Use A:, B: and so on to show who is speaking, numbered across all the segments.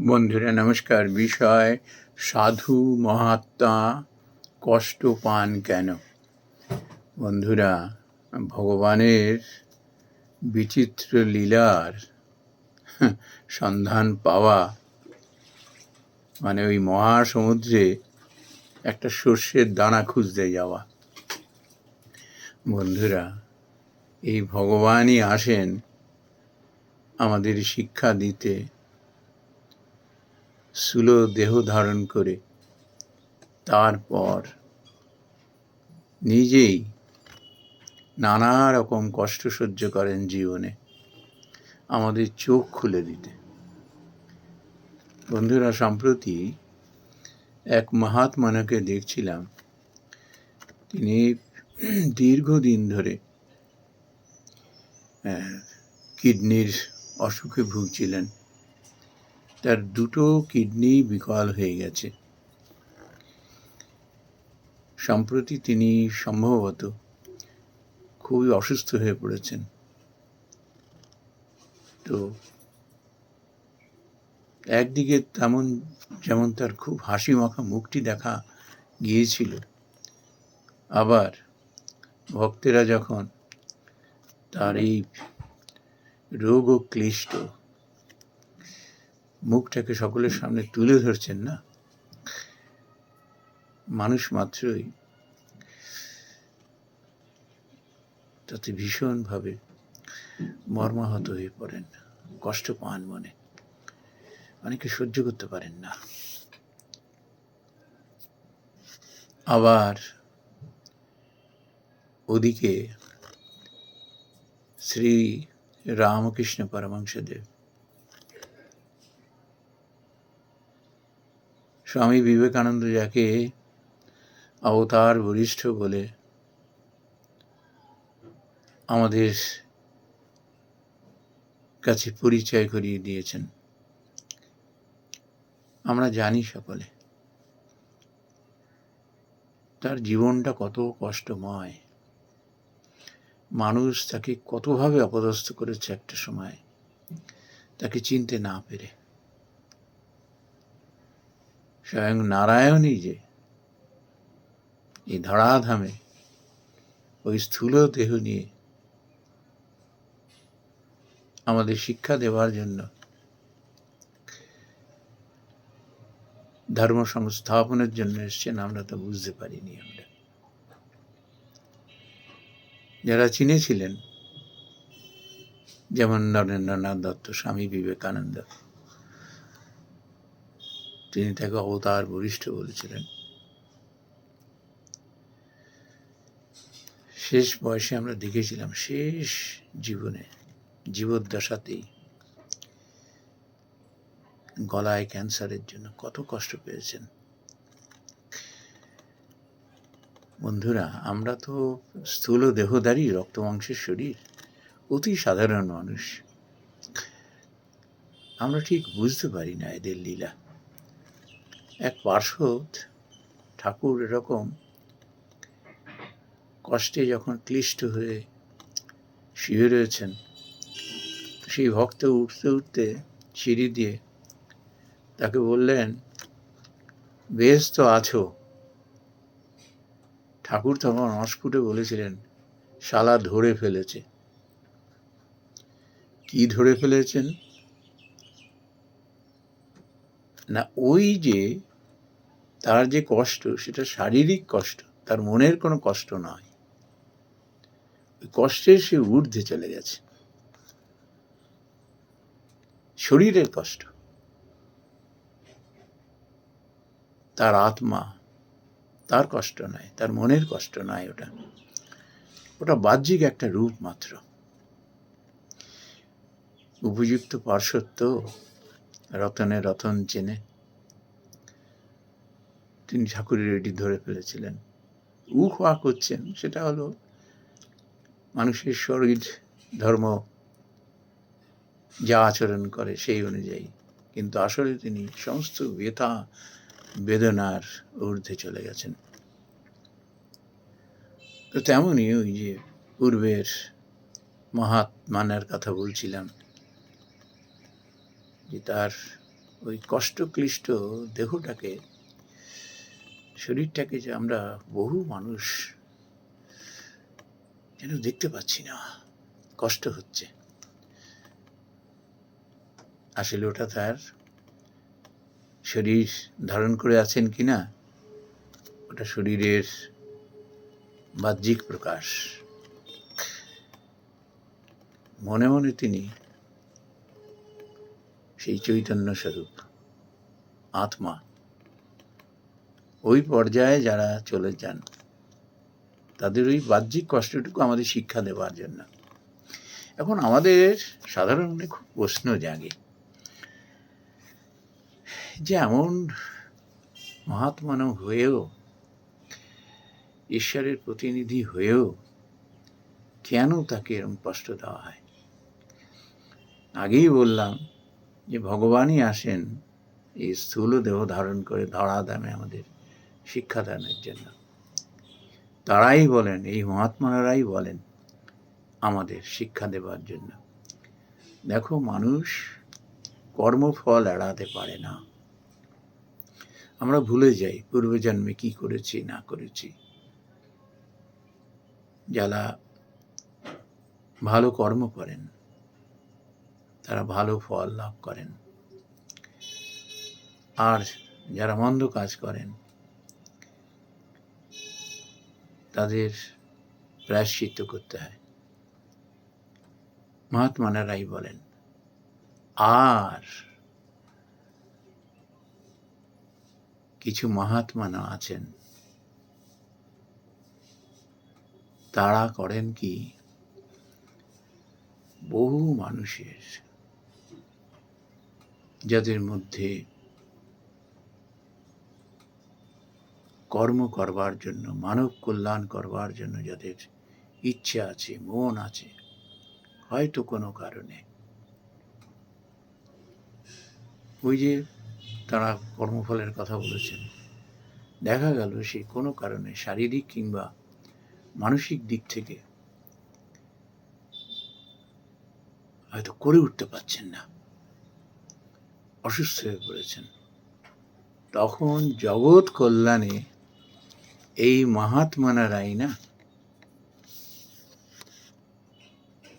A: বন্ধুরা, নমস্কার। বিষয়, সাধু, মহাত্মা, কষ্ট পান কেন? বন্ধুরা, ভগবানের বিচিত্র লীলার সন্ধান পাওয়া মানে ওই মহাসমুদ্রে একটা সর্ষের দানা খুঁজতে যাওয়া। বন্ধুরা, এই ভগবানই আসেন আমাদের শিক্ষা দিতে। স্থূল দেহ ধারণ করে। তারপর নিজেই নানা রকম কষ্ট সহ্য করেন জীবনে। আমাদের চোখ খুলে দিতে। বন্ধুরা, সম্প্রতি এক মহাত্মানকে দেখছিলাম। তিনি দীর্ঘদিন ধরে কিডনির অসুখে ভুগছিলেন। তার দুটো কিডনি বিকল হয়ে গেছে। সম্প্রতি তিনি সম্ভবত খুবই অসুস্থ হয়ে পড়েছেন। তো একদিকে তেমন যেমন তার খুব হাসি মাখা মুখটি দেখা গিয়েছিল, আবার ভক্তেরা যখন তার এই রোগ ও ক্লিষ্ট মুখটাকে সকলের সামনে তুলে ধরছেন না? মানুষ মাত্রই তাতে ভীষণভাবে মর্মাহত হয়ে পড়েন, কষ্ট পান মনে। অনেকে সহ্য করতে পারেন না। আবার ওদিকে শ্রী রামকৃষ্ণ পরমংসদেব স্বামী বিবেকানন্দ যাকে অবতার বরিষ্ঠ বলে আমাদের কাছে পরিচয় করিয়ে দিয়েছেন। আমরা জানি সকলে। তার জীবনটা কত কষ্টময়। মানুষ তাকে কতভাবে অপদস্থ করেছে একটা সময়, তাকে চিনতে না পেরে। স্বয়ং নারায়ণই যে। এই ধরাধামে ওই স্থূল দেহ নিয়ে আমাদের শিক্ষা দেওয়ার জন্য ধর্ম সংস্থাপনের জন্য এসছেন আমরা তো বুঝতে পারিনি আমরা। যারা চিনেছিলেন, যেমন নরেন্দ্রনাথ দত্ত, স্বামী বিবেকানন্দ তিনি তাকে অবতার বরিষ্ঠ বলেছিলেন। শেষ বয়সে আমরা দেখেছিলাম, শেষ জীবনে, জীবদ্দশাতেই গলায় ক্যান্সারের জন্য কত কষ্ট পেয়েছেন। বন্ধুরা, আমরা তো স্থূল দেহধারী, রক্ত মাংসের শরীর, অতি সাধারণ মানুষ। আমরা ঠিক বুঝতে পারি না এদের লীলা। এক পার্শ্বদ ঠাকুর এরকম কষ্টে যখন ক্লিষ্ট হয়ে শুয়ে রয়েছেন, সেই ভক্ত উঠতে উঠতে সিঁড়ি দিয়ে তাকে বললেন, বেশ তো আছো। ঠাকুর তখন অস্ফুটে বলেছিলেন, শালা ধরে ফেলেছে। কি ধরে ফেলেছেন? না, ওই যে তার যে কষ্ট, সেটা শারীরিক কষ্ট, তার মনের কোনো কষ্ট নয়। ওই কষ্টের সে ঊর্ধ্বে চলে গেছে। শরীরের কষ্ট। তার আত্মা, তার কষ্ট নয়, তার মনের কষ্ট নয় ওটা। ওটা বাহ্যিক একটা রূপ মাত্র। উপযুক্ত পার্শ্বত্ব রতনে রতন চেনে। তিনি ঠাকুরের এটি ধরে ফেলেছিলেন। উ হওয়া করছেন, সেটা হলো মানুষের শরীর, ধর্ম যা আচরণ করে সেই অনুযায়ী। কিন্তু আসলে তিনি সমস্ত ব্যথা বেদনার ঊর্ধ্বে চলে গেছেন। তো তেমনই ওই যে পূর্বের মহাত্মানের কথা বলছিলাম যে তার ওই কষ্টক্লিষ্ট দেহটাকে, শরীরটাকে যে আমরা বহু মানুষ যেন দেখতে পাচ্ছি না, কষ্ট হচ্ছে। আসলে ওটা তার শরীর ধারণ করে আছেন কিনা ওটা শরীরের বাহ্যিক প্রকাশ। মনে মনে তিনি সেই চৈতন্য স্বরূপ, আত্মা। ওই পর্যায়ে যারা চলে যান, তাদের ওই বাহ্যিক কষ্টটুকু আমাদের শিক্ষা দেওয়ার জন্য। এখন আমাদের সাধারণ খুব প্রশ্ন জাগে যে এমন মহাত্মানব হয়েও, ঈশ্বরের প্রতিনিধি হয়েও কেন তাকে এরকম কষ্ট দেওয়া হয়? আগেই বললাম যে ভগবানই আসেন, এই স্থূল দেহ ধারণ করে ধরা দামে আমাদের শিক্ষাদানের জন্য। তারাই বলেন, এই মহাত্মারাই বলেন আমাদের শিক্ষা দেবার জন্য। দেখো, মানুষ কর্মফল এড়াতে পারে না। আমরা ভুলে যাই পূর্বজন্মে কি করেছি, না করেছি। যারা ভালো কর্ম করেন তারা ভালো ফল লাভ করেন। আর যারা মন্দ কাজ করেন, তাদের প্রায়শ্চিত্ত করতে হয়। মহাত্মা মহাত্মানারাই বলেন, আর কিছু মহাত্মানা আছেন, তারা করেন কি? বহু মানুষের যাদের মধ্যে কর্ম করবার জন্য, মানব কল্যাণ করবার জন্য যাদের ইচ্ছা আছে, মন আছে, হয়তো কোনো কারণে ওই যে তারা কর্মফলের কথা বলেছেন, দেখা গেল সে কোনো কারণে শারীরিক কিংবা মানসিক দিক থেকে হয়তো করে উঠতে পারছেন না। অসুস্থ হয়ে পড়েছেন। তখন জগৎ কল্যাণে এই মহাত্মানারাই না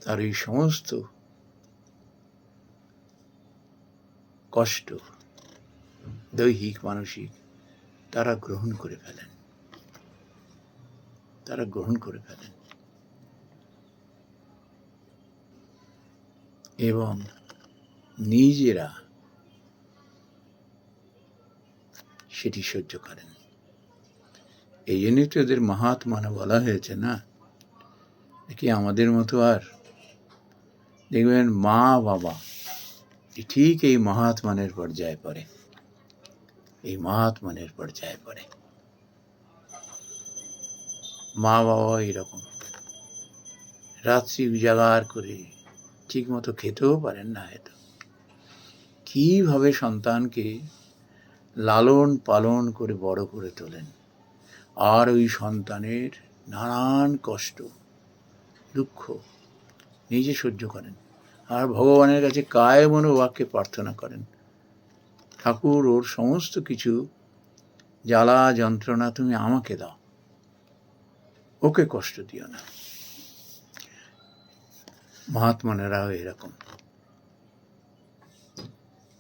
A: তার এই সমস্ত কষ্ট দৈহিক, মানসিক তারা গ্রহণ করে ফেলেন। তারা গ্রহণ করে ফেলেন। এবং নিজেরা সেটি সহ্য করেন। এই জন্যই তো এদের মহাত্মানা বলা হয়েছে না? কি আমাদের মতো আর? দেখবেন মা বাবা ঠিক এই মহাত্মানের পর্যায়ে পড়ে। এই মহাত্মানের পর্যায়ে পড়ে। মা বাবা এরকম। রাত্রি উজাগার করে ঠিক মতো খেতেও পারেন না হয়তো। কীভাবে সন্তানকে লালন পালন করে বড় করে তোলেন। আর ওই সন্তানের নানান কষ্ট, দুঃখ নিজে সহ্য করেন। আর ভগবানের কাছে কায় মনোবাক্যে প্রার্থনা করেন। ঠাকুর, ওর সমস্ত কিছু জ্বালা যন্ত্রণা তুমি আমাকে দাও। ওকে কষ্ট দিও না। মহাত্মানেরাও এরকম।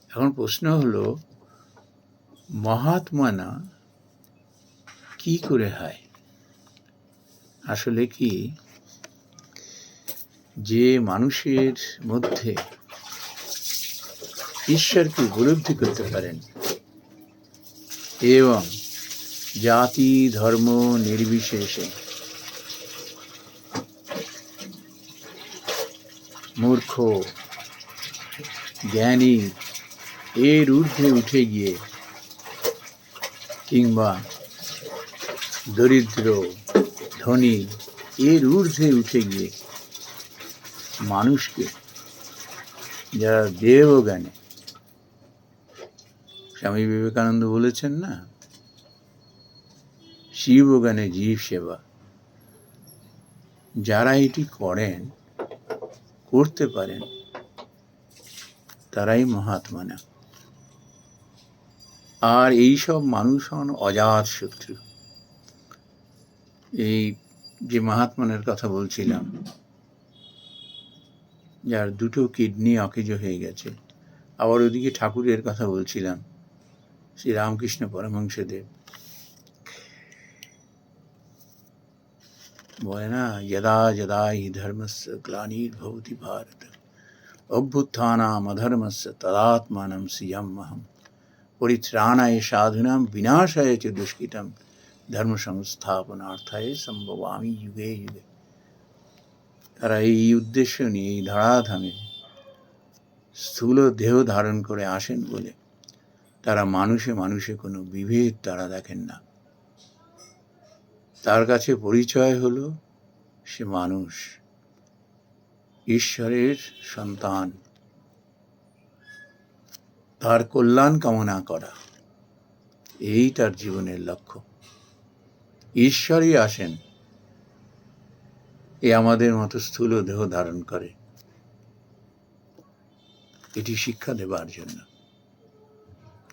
A: এখন প্রশ্ন হলো মহাত্মানা কি করে হয়? আসলে কি? যে মানুষের মধ্যে ঈশ্বরকে উপলব্ধি করতে পারেন এবং জাতি, ধর্ম নির্বিশেষে মূর্খ, জ্ঞানী এর ঊর্ধ্বে উঠে গিয়ে কিংবা দরিদ্র, ধনী, এর ঊর্ধ্বে উঠে গিয়ে মানুষকে যারা দেব জ্ঞানে স্বামী বিবেকানন্দ বলেছেন না? শিব জ্ঞানে জীব সেবা। যারা এটি করেন, করতে পারেন, তারাই মহাত্মা না। আর এই সব মানুষ হন অজাত শত্রু। এই যে মহাত্মানের কথা বলছিলাম, যার দুটো কিডনি অকেজ হয়ে গেছে, আবার ওদিকে ঠাকুরের কথা বলছিলাম শ্রী রামকৃষ্ণ পরমহংসদেব। বলে না, যদা যদা হি ধর্মস্য গ্লানির্ভবতি ভারত, অভ্যুত্থানাম অধর্মস্য তদাত্মানম সিয়াম্যহম পরিত্রাণায় সাধুনাম, বিনাশায় চ দুষ্কৃতম ধর্ম সংস্থাপনার্থায় সম্ভবামি যুগে যুগে। তারা এই উদ্দেশ্য নিয়ে এই ধরাধামে স্থূল দেহ ধারণ করে আসেন বলে তারা মানুষে মানুষে কোনো বিভেদ তারা দেখেন না। তার কাছে পরিচয় হলো সে মানুষ, ঈশ্বরের সন্তান। তার কল্যাণ কামনা করা। এই তার জীবনের লক্ষ্য। ঈশ্বরই আসেন। এ আমাদের মতো স্থূল দেহ ধারণ করে। এটি শিক্ষা দেবার জন্য।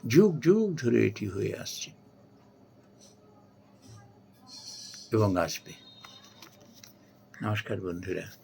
A: যুগ যুগ ধরে এটি হয়ে আসছে। এবং আসবে। নমস্কার বন্ধুরা।